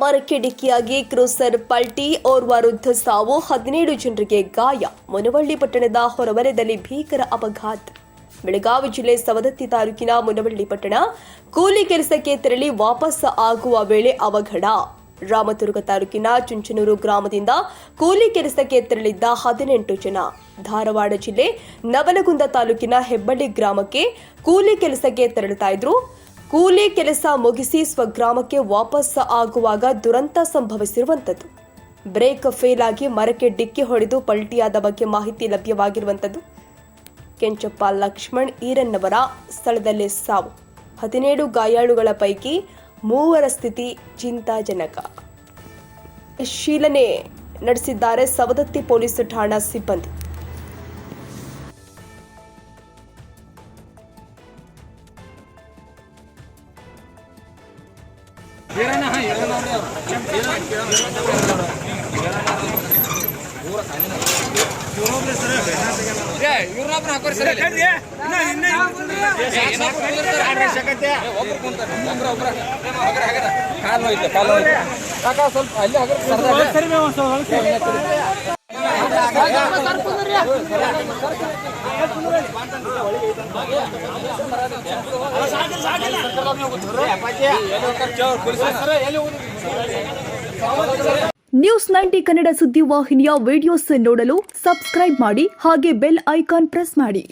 ಮರಕ್ಕೆ ಡಿಕ್ಕಿಯಾಗಿ ಕ್ರೂಸರ್ ಪಲ್ಟಿ ಓರ್ವ ವೃದ್ಧ ಸಾವು ಹದಿನೇಳು ಜನರಿಗೆ ಗಾಯ. ಮುನವಳ್ಳಿ ಪಟ್ಟಣದ ಹೊರವಲಯದಲ್ಲಿ ಭೀಕರ ಅಪಘಾತ. ಬೆಳಗಾವಿ ಜಿಲ್ಲೆ ಸವದತ್ತಿ ತಾಲೂಕಿನ ಮುನವಳ್ಳಿ ಪಟ್ಟಣ ಕೂಲಿ ಕೆಲಸಕ್ಕೆ ತೆರಳಿ ವಾಪಸ್ ಆಗುವ ವೇಳೆ ಅವಘಡ. ರಾಮದುರ್ಗ ತಾಲೂಕಿನ ಚುಂಚನೂರು ಗ್ರಾಮದಿಂದ ಕೂಲಿ ಕೆಲಸಕ್ಕೆ ತೆರಳಿದ್ದ ಹದಿನೆಂಟು ಜನ. ಧಾರವಾಡ ಜಿಲ್ಲೆ ನವಲಗುಂದ ತಾಲೂಕಿನ ಹೆಬ್ಬಳ್ಳಿ ಗ್ರಾಮಕ್ಕೆ ಕೂಲಿ ಕೆಲಸಕ್ಕೆ ತೆರಳುತ್ತಾ ಇದ್ರು. ಕೂಲಿ ಕೆಲಸ ಮುಗಿಸಿ ಸ್ವಗ್ರಾಮಕ್ಕೆ ವಾಪಸ್ ಆಗುವಾಗ ದುರಂತ ಸಂಭವಿಸಿರುವಂಥದ್ದು. ಬ್ರೇಕ್ ಫೇಲ್ ಆಗಿ ಮರಕ್ಕೆ ಡಿಕ್ಕಿ ಹೊಡೆದು ಪಲ್ಟಿಯಾದ ಬಗ್ಗೆ ಮಾಹಿತಿ ಲಭ್ಯವಾಗಿರುವಂಥದ್ದು. ಕೆಂಚಪ್ಪ ಲಕ್ಷ್ಮಣ್ ಈರನ್ನವರ ಸ್ಥಳದಲ್ಲೇ ಸಾವು. ಹದಿನೇಳು ಗಾಯಾಳುಗಳ ಪೈಕಿ ಮೂವರ ಸ್ಥಿತಿ ಚಿಂತಾಜನಕ. ಶೀಲನೆ ನಡೆಸಿದ್ದಾರೆ ಸವದತ್ತಿ ಪೊಲೀಸ್ ಠಾಣಾ ಸಿಬ್ಬಂದಿ. ಇವ್ರನ್ನೊಬ್ರು ಹಾಕೋರಿ ಸರ್ ಕಾಲು ನೋಯ್ತು ಕಾಲು ನೋಯ್ತು ಕಾಕ ಸ್ವಲ್ಪ ಅಲ್ಲಿ ಹಾಗಾರ ಸರ್ದಾಗ. ನ್ಯೂಸ್ ನೈಂಟಿ ಕನ್ನಡ ಸುದ್ದಿ ವಾಹಿನಿಯ ವಿಡಿಯೋಸ್ ನೋಡಲು ಸಬ್ಸ್ಕ್ರೈಬ್ ಮಾಡಿ ಹಾಗೆ ಬೆಲ್ ಐಕಾನ್ ಪ್ರೆಸ್ ಮಾಡಿ.